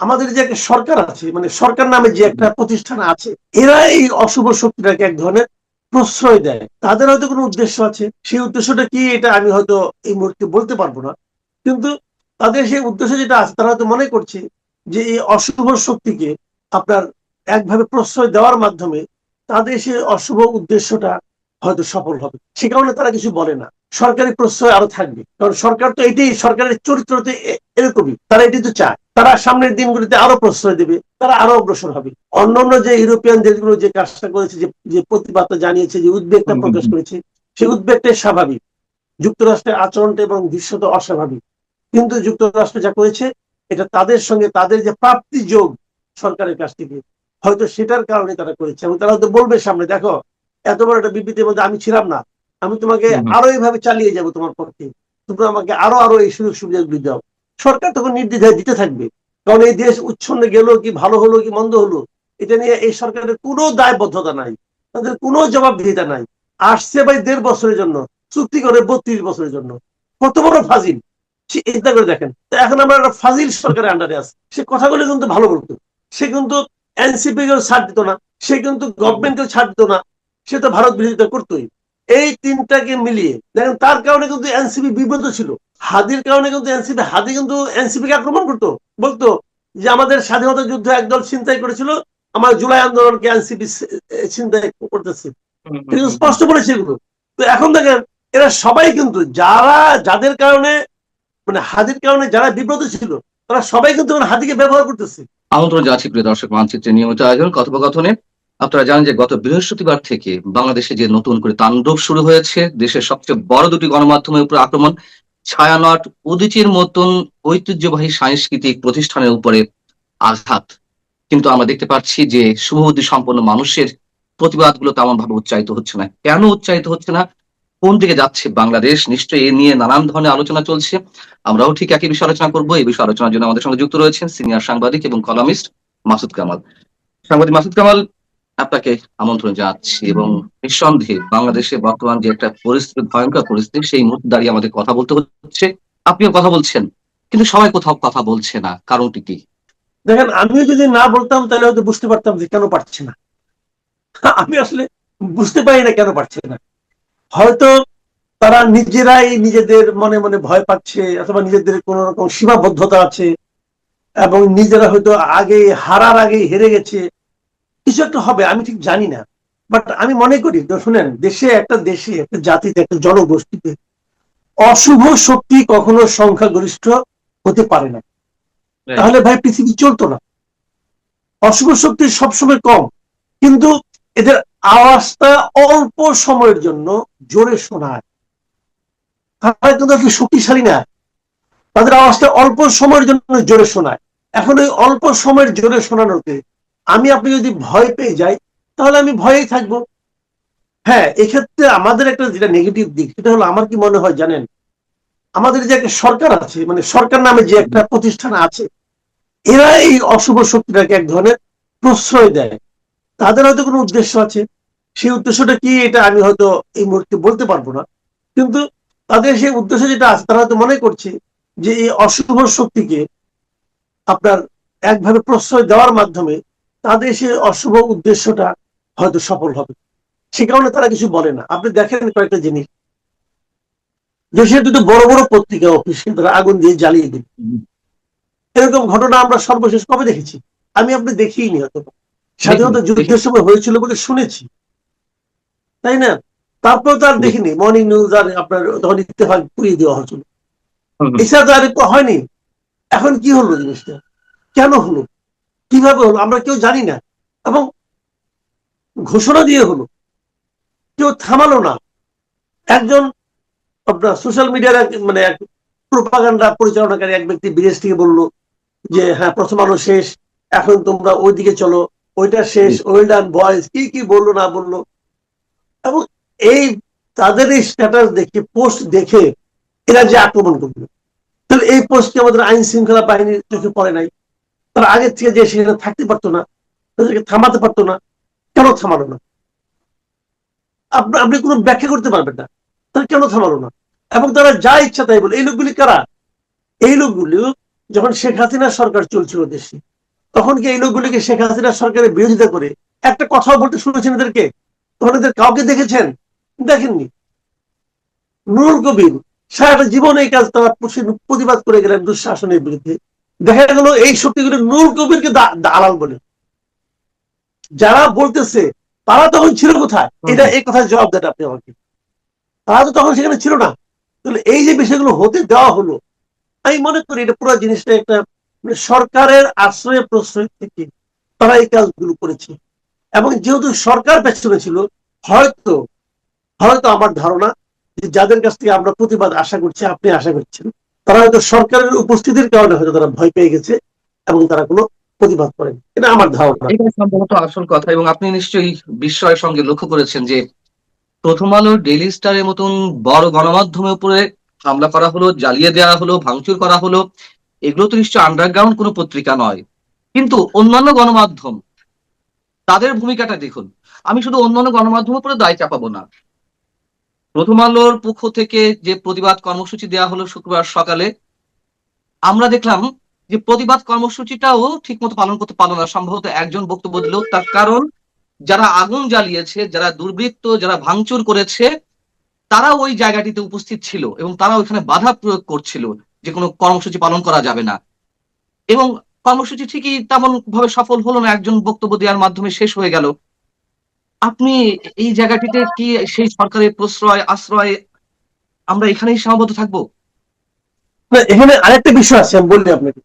আমাদের যে একটা সরকার আছে মানে সরকার নামে যে একটা প্রতিষ্ঠান আছে, এরা এই অশুভ শক্তিটাকে এক ধরনের প্রশ্রয় দেয়। তাদের হয়তো কোনো উদ্দেশ্য আছে, সেই উদ্দেশ্যটা কি এটা আমি হয়তো এই মুহূর্তে বলতে পারব না। কিন্তু তাদের সেই উদ্দেশ্য যেটা আছে, তারা হয়তো মনে করছে যে এই অশুভ শক্তিকে আপনার একভাবে প্রশ্রয় দেওয়ার মাধ্যমে তাদের সেই অশুভ উদ্দেশ্যটা হয়তো সফল হবে। সে কারণে তারা কিছু বলে না। সরকারি প্রশ্রয় আরও থাকবে। কারণ সরকার তো এটাই সরকারের চরিত্র তো এরকমই। তারা এটি তো চায়। তারা সামনের দিনগুলিতে আরও প্রশ্রয় দেবে। তারা আরও অগ্রসর হবে। অন্যান্য যে ইউরোপিয়ান দেশগুলো যে কাজটা করেছে যে প্রতিবাদটা জানিয়েছে যে উদ্বেগটা প্রকাশ করেছে সেই উদ্বেগটাই স্বাভাবিক। যুক্তরাষ্ট্রের আচরণটা এবং দৃশ্যটা অস্বাভাবিক। কিন্তু যুক্তরাষ্ট্র যা করেছে এটা তাদের সঙ্গে তাদের যে প্রাপ্তি যোগ সরকারের কাছ থেকে হয়তো সেটার কারণে তারা করেছে। এবং তারা হয়তো বলবে সামনে দেখো এত বড় একটা বিবৃতির মধ্যে আমি ছিলাম না। আমি তোমাকে। আরও এইভাবে চালিয়ে যাব তোমার পক্ষে। তোমরা আমাকে আরও আরও এই সুযোগ সুবিধাগুলি দাও। সরকার তখন নির্দ্বিধায় দিতে থাকবে। কারণ এই দেশ উচ্ছন্ন গেল কি ভালো হলো কি মন্দ হলো এটা নিয়ে এই সরকারের কোনো দায়বদ্ধতা নাই। তাদের কোনো জবাবদিহিতা নাই। আসছে ভাই দেড় বছরের জন্য চুক্তি করে বত্রিশ বছরের জন্য। কত বড় ফাজিল। সে চিন্তা করে দেখেন। তো এখন আমরা একটা ফাজিল সরকারের আন্ডারে আছে। সে কথাগুলো কিন্তু ভালো বলতো। সে কিন্তু এনসিপি কেও ছাড় দিত না। সে কিন্তু গভর্নমেন্ট গভর্নমেন্টকেও ছাড় দিত না। সে তো ভারত বিরোধিতা করতোই। এই তিনটাকে মিলিয়ে দেখেন তার কারণে কিন্তু এনসিপি বিব্রত ছিল। হাদির কারণে কিন্তু এনসিপি হাদি কিন্তু এনসিপি কে আক্রমণ করতো। বলতো যে আমাদের স্বাধীনতা যুদ্ধ একদল চিন্তাই করেছিল আমার জুলাই আন্দোলনকে এনসিপি চিন্তাই করতেছে। স্পষ্ট বলেছে এগুলো। তো এখন দেখেন এরা সবাই কিন্তু যারা যাদের কারণে মানে হাদির কারণে যারা বিব্রত ছিল তারা সবাই কিন্তু হাদিকে ব্যবহার করতেছে। আমন্ত্রণ জানাচ্ছি প্রিয় দর্শক মানচিত্রের নিয়মিত আয়োজন কথোপকথনে আপনারা জানেন যে গত বৃহস্পতিবার থেকে বাংলাদেশে যে নতুন করে তাণ্ডব শুরু হয়েছে, দেশের সবচেয়ে বড় দুটি গণমাধ্যমের উপর আক্রমণ, ছায়ানট উদিচির মতন ঐতিহ্যবাহী সাংস্কৃতিক প্রতিষ্ঠানের উপরে আঘাত। কিন্তু আমরা দেখতে পাচ্ছি যে শুভবুদ্ধি সম্পন্ন মানুষের প্রতিবাদগুলো তেমন ভাবে উচ্চারিত হচ্ছে না। কেন উচ্চারিত হচ্ছে না? কোন দিকে যাচ্ছে বাংলাদেশ? নিশ্চয়ই এ নিয়ে নানান ধরনের আলোচনা চলছে। আমরাও ঠিক একই বিষয়ে আলোচনা করব। এই বিষয়ে আলোচনার জন্য আমাদের সঙ্গে যুক্ত রয়েছেন সিনিয়র সাংবাদিক এবং কলামিস্ট মাসুদ কামাল। সাংবাদিক মাসুদ কামাল আপনাকে আমন্ত্রণ জানাচ্ছি এবং নিঃসন্দেহে বাংলাদেশে বর্তমান যে একটা পরিস্থিতি, ভয়ঙ্কর পরিস্থিতি, সেই মুহূর্তে দাঁড়িয়ে আমাদের কথা বলতে হচ্ছে। আপনিও কথা বলছেন, কিন্তু সবাই কোথাও কথা বলছে না। কারণটি কি? দেখেন, আমিও যদি না বলতাম, তাহলে হয়তো বুঝতে পারতাম যে কেন পারছে না। আমি আসলে বুঝতে পারি না কেন পারছে না। হয়তো তারা নিজেরাই নিজেদের মনে মনে ভয় পাচ্ছে, অথবা নিজেদের কোন রকম সীমাবদ্ধতা আছে, এবং নিজেরা হয়তো আগে হারার আগে হেরে গেছে। কিছু একটা হবে আমি ঠিক জানি না। বাট আমি মনে করি শুনেন দেশে একটা দেশে একটা জাতিতে একটা জনগোষ্ঠীতে অশুভ শক্তি কখনো সংখ্যাগরিষ্ঠ হতে পারে না। তাহলে ভাই পৃথিবী চলতো না। অশুভ শক্তি সবসময় কম কিন্তু এদের আওয়াজটা অল্প সময়ের জন্য জোরে শোনায়। তারা কিন্তু আসলে শক্তিশালী না। তাদের আওয়াজটা অল্প সময়ের জন্য জোরে শোনায়। এখন ওই অল্প সময়ের জোরে শোনানোতে আমি আপনি যদি ভয় পেয়ে যাই, তাহলে আমি ভয়েই থাকব। হ্যাঁ এক্ষেত্রে আমাদের একটা যেটা নেগেটিভ দিক, সেটা হলো আমার কি মনে হয় জানেন? আমাদের যে একটা সরকার আছে মানে সরকার নামে যে একটা প্রতিষ্ঠান আছে, এরা এই অশুভ শক্তিটাকে এক ধরনের প্রশ্রয় দেয়। তাদের হয়তো কোনো উদ্দেশ্য আছে। সেই উদ্দেশ্যটা কি এটা আমি হয়তো এই মুহূর্তে বলতে পারব না। কিন্তু তাদের সেই উদ্দেশ্য যেটা আছে, তারা হয়তো মনে করছে যে এই অশুভ শক্তিকে আপনার একভাবে প্রশ্রয় দেওয়ার মাধ্যমে তাদের সেই অশুভ উদ্দেশ্যটা হয়তো সফল হবে। সে কারণে তারা কিছু বলে না। আপনি দেখেন কয়েকটা জিনিস। দেশের দুটো বড় বড় পত্রিকা অফিস তারা আগুন দিয়ে জ্বালিয়ে দিন এরকম ঘটনা আমরা সর্বশেষ কবে দেখেছি? আমি আপনি দেখিনি হয়তো। স্বাধীনতা যুদ্ধের সময় হয়েছিল বলে শুনেছি। তাই না? তারপর তো আর দেখিনি। মর্নিং নিউজ আর আপনার তখন ইত্তেফাক পুড়িয়ে দেওয়া হয়েছিল। এছাড়া তো আর হয়নি। এখন কি হলো জিনিসটা? কেন হলো? কীভাবে হলো আমরা কেউ জানি না। এবং ঘোষণা দিয়ে হলো কেউ থামালো না। একজন আপনার সোশ্যাল মিডিয়ার মানে এক প্রোপাগান্ডা পরিচালনাকারী এক ব্যক্তি বিদেশ থেকে বলল যে হ্যাঁ প্রথম আলো শেষ এখন তোমরা ওইদিকে চলো ওইটা শেষ ওয়েল ডান বয়েজ কি কি বলল না বলল? এবং এই তাদের এই স্ট্যাটাস দেখে পোস্ট দেখে এরা যে আক্রমণ করল। তাহলে এই পোস্ট আমাদের আইন শৃঙ্খলা বাহিনীর চোখে পড়ে নাই? তারা আগের থেকে যে সেখানে থাকতে পারতো না, তাদেরকে থামাতে পারতো না, কেন থামালো না? আপনি কোনো ব্যাখ্যা করতে পারবেন না, তারা কেন থামালো না? এবং তারা যা ইচ্ছা তাই বলে। এই লোকগুলি কারা? এই লোকগুলি যখন শেখ হাসিনা সরকার চলছিল দেশে, তখন কি এই লোকগুলিকে শেখ হাসিনা সরকারের বিরোধিতা করে একটা কথাও বলতে শুনেছেন এদেরকে? তখন এদের কাউকে দেখেছেন? দেখেননি। নুরুল কবির সারাটা জীবন এই কাজ তারা প্রতি- প্রতিবাদ করে গেলেন দুঃশাসনের বিরুদ্ধে। দেখা গেল এই শক্তিগুলো নুরুল কবিরকে দালাল বলে। যারা বলতেছে তারা তখন ছিল কোথায়? এটা এই কথা জবাব দেন আপনি আমাকে। তারা তো তখন সেখানে ছিল না। তাহলে এই যে বিষয়গুলো হতে দেওয়া হলো আমি মনে করি এটা পুরো জিনিসটা একটা মানে সরকারের আশ্রয় প্রশ্রয় থেকে তারা এই কাজগুলো করেছে। এবং যেহেতু সরকার পেছনে ছিল হয়তো হয়তো আমার ধারণা যে যাদের কাছ থেকে আমরা প্রতিবাদ আশা করছি আপনি আশা করছেন। তারা হয়তো সরকারের উপস্থিতির কারণে হয়তো তারা ভয় পেয়ে গেছে এবং তারা কোনো প্রতিবাদ করেন। এটা আমার ধারণা। এটাই সম্ভবত আসল কথা এবং আপনি নিশ্চয়ই বিস্ময়ের সঙ্গে লক্ষ্য করেছেন যে প্রথম আলো ডেইলি স্টারের মতন বড় গণমাধ্যমের উপরে হামলা করা হলো, জ্বালিয়ে দেওয়া হলো, ভাঙচুর করা হলো, এগুলো তো নিশ্চয় আন্ডারগ্রাউন্ড কোনো পত্রিকা নয়। কিন্তু অন্যান্য গণমাধ্যম, তাদের ভূমিকাটা দেখুন। আমি শুধু অন্যান্য গণমাধ্যমের উপরে দায় চাপাবো না। প্রথম আলোর পক্ষ থেকে যে প্রতিবাদ কর্মসূচি দেওয়া হলো শুক্রবার সকালে, আমরা দেখলাম যে প্রতিবাদ কর্মসূচিটাও ঠিকমতো পালন করতে পারল না। সম্ভবত একজন বক্তব্য দিল, তার কারণ যারা আগুন জ্বালিয়েছে, যারা দুর্বৃত্ত, যারা ভাঙচুর করেছে, তারা ওই জায়গাটিতে উপস্থিত ছিল এবং তারা ওইখানে বাধা প্রয়োগ করছিল যে কোনো কর্মসূচি পালন করা যাবে না। এবং কর্মসূচি ঠিকই তেমন ভাবে সফল হলো না, একজন বক্তব্য দেওয়ার মাধ্যমে শেষ হয়ে গেল। আপনি এই জায়গাটিতে কি সেই সরকারের প্রশ্রয়, আশ্রয়, আমরা এখানেই সীমাবদ্ধ থাকব? এখানে আরেকটা বিষয় আছে, আমি বললি আপনাকে।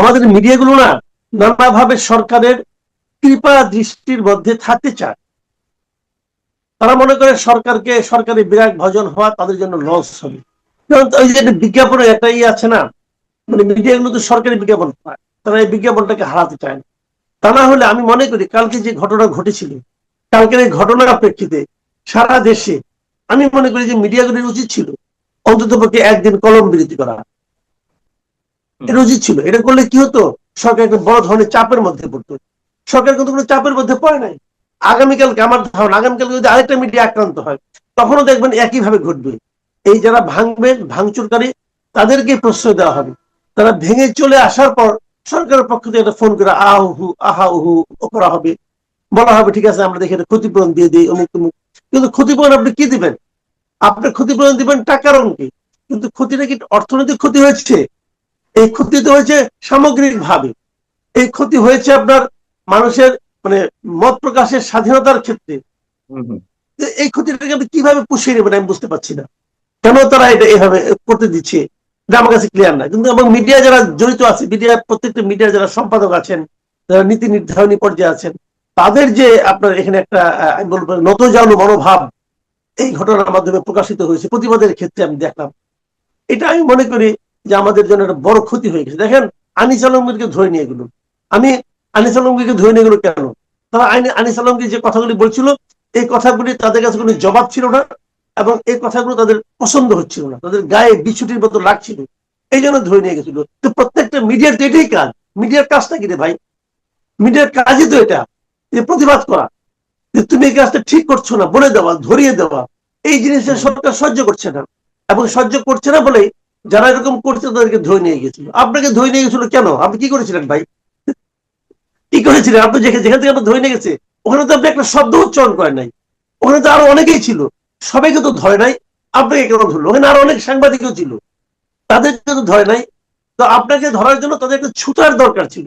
আমাদের মিডিয়াগুলো না নানাভাবে সরকারের কৃপা দৃষ্টির মধ্যে থাকতে চায়। তারা মনে করে সরকারকে, সরকারি বিরাট ভজন হওয়া তাদের জন্য লস হবে। ওই যে বিজ্ঞাপনের একটা আছে না মানে মিডিয়াগুলো তো সরকারি বিজ্ঞাপন পায়, তারা এই বিজ্ঞাপনটাকে হারাতে চায় না। তা না হলে আমি মনে করি কালকে যে ঘটনা ঘটেছিল কালকের এই ঘটনার প্রেক্ষিতে সারা দেশে আমি মনে করি যে মিডিয়াগুলির উচিত ছিল অন্তত পক্ষে একদিন কলম বিরতি করা। এটা উচিত ছিল। এটা করলে কি হতো? সরকার একটা বড় ধরনের চাপের মধ্যে পড়তো। সরকার কিন্তু কোনো চাপের মধ্যে পড়ে নাই। আগামীকালকে আমার ধারণা আগামীকালকে যদি আরেকটা মিডিয়া আক্রান্ত হয় তখনও দেখবেন একইভাবে ঘটবে। এই যারা ভাঙবে ভাঙচুরকারী তাদেরকে প্রশ্রয় দেওয়া হবে। তারা ভেঙে চলে আসার পর সরকারের পক্ষ থেকে একটা ফোন করে আহু আহা উহু ও করা হবে। বলা হবে ঠিক আছে আমরা দেখে এটা ক্ষতিপূরণ দিয়ে দিই অমুক তমুক। কিন্তু ক্ষতিপূরণ আপনি কি দিবেন? আপনি ক্ষতিপূরণ দিবেন টাকার অঙ্কে। কিন্তু ক্ষতিটা কি অর্থনৈতিক ক্ষতি হয়েছে? এই ক্ষতি তো হয়েছে সামগ্রিক ভাবে এই ক্ষতি হয়েছে আপনার মানুষের মানে মত প্রকাশের স্বাধীনতার ক্ষেত্রে। এই ক্ষতিটাকে আপনি কীভাবে পুষিয়ে নেবেন আমি বুঝতে পারছি না। কেন তারা এটা এভাবে করতে দিচ্ছে? এটা আমার কাছে ক্লিয়ার না। কিন্তু এবং মিডিয়া যারা জড়িত আছে মিডিয়া প্রত্যেকটা মিডিয়ার যারা সম্পাদক আছেন যারা নীতি নির্ধারণী পর্যায়ে আছেন তাদের যে আপনার এখানে একটা আমি নতজানু মনোভাব, এই ঘটনার মাধ্যমে প্রকাশিত হয়েছে, প্রতিবাদের ক্ষেত্রে আমি দেখলাম। এটা আমি মনে করি যে আমাদের জন্য একটা বড় ক্ষতি হয়ে গেছে। দেখেন, আনিস আলমগীরকে ধরে নিয়ে গেল আমি আনিস আলমগীরকে ধরে নিয়ে গেল কেন? তারা আইনে, আনিস আলমগীর যে কথাগুলি বলছিল, এই কথাগুলি তাদের কাছে কোনো জবাব ছিল না এবং এই কথাগুলো তাদের পছন্দ হচ্ছিল না। তাদের গায়ে বিছুটির মতো লাগছিল। এই জন্য ধরে নিয়ে গেছিল। তো প্রত্যেকটা মিডিয়ার তো এটাই কাজ। মিডিয়ার কাজটা কি রে ভাই? মিডিয়ার কাজই তো এটা। যে প্রতিবাদ করা যে তুমি এই কাজটা ঠিক করছ না বলে দেওয়া ধরিয়ে দেওয়া এই জিনিসটা সরকার সহ্য করছে না। এবং সহ্য করছে না বলেই যারা এরকম করছে তাদেরকে ধরে নিয়ে গেছিল আপনাকে ধরে নিয়ে গেছিল কেন? আপনি কি করেছিলেন ভাই? কি করেছিলেন? আপনি যেখানে যেখান থেকে আপনার ধরে নিয়ে গেছে ওখানে তো আপনি একটা শব্দ উচ্চারণ করেন নাই। ওখানে তো আরও অনেকেই ছিল। সবাইকে তো ধরে নাই। আপনাকে কেন ধরলো? ওখানে আরও অনেক সাংবাদিকও ছিল। তাদেরকে তো ধরে নাই। তো আপনাকে ধরার জন্য তাদের একটা ছুতার দরকার ছিল।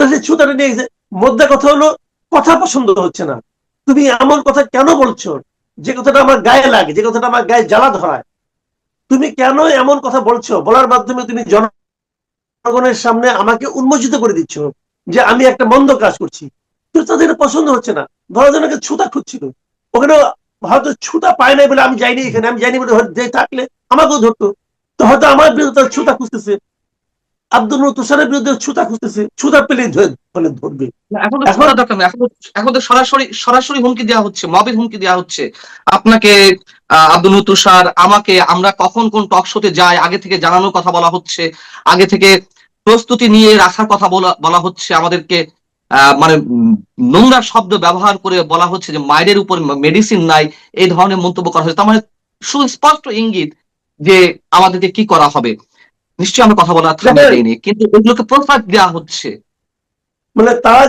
তো সেই ছুতাটা নিয়ে গেছে। মধ্যে কথা হলো কথা পছন্দ হচ্ছে না। তুমি এমন কথা কেন বলছো? যে কথাটা আমার গায়ে লাগে, যে কথাটা আমার গায়ে জ্বালা ধরায়। তুমি কেন এমন কথা বলছো? বলার মাধ্যমে তুমি জনগণের সামনে আমাকে উন্মোচিত করে দিচ্ছ যে আমি একটা মন্দ কাজ করছি। তাদের পছন্দ হচ্ছে না। ধরো জন্য একটা ছুতা খুঁজছিল। ওখানে হয়তো ছুতা পায় নাই বলে আমি যাইনি এখানে। আমি যাইনি বলে যে থাকলে আমাকেও ধরতো। তো হয়তো আমার বিরুদ্ধে ছুতা খুঁজতেছে। আব্দুল তুষারের বিরুদ্ধে ছুতা খুঁজতেছে ছুতা ধরে মানে ধরবে। এখন তো দরকার নেই এখন তো- সরাসরি সরাসরি হুমকি দেওয়া হচ্ছে মবের হুমকি দেওয়া হচ্ছে। আপনাকে আব্দুল তুষার আমাকে আমরা কখন কোন টক শোতে যাই আগে থেকে জানানোর কথা বলা হচ্ছে আগে থেকে প্রস্তুতি নিয়ে রাখার কথা বলা বলা হচ্ছে আমাদেরকে আহ, মানে নোংরা শব্দ ব্যবহার করে বলা হচ্ছে যে মায়ের উপর মেডিসিন নাই এই ধরনের মন্তব্য করা হচ্ছে। তার মানে সুস্পষ্ট ইঙ্গিত যে আমাদেরকে কি করা হবে। নিশ্চয়ই আমরা কথা বলার থামিয়ে কিন্তু ওইগুলোকে প্রস্তাব দেওয়া হচ্ছে। মানে তারা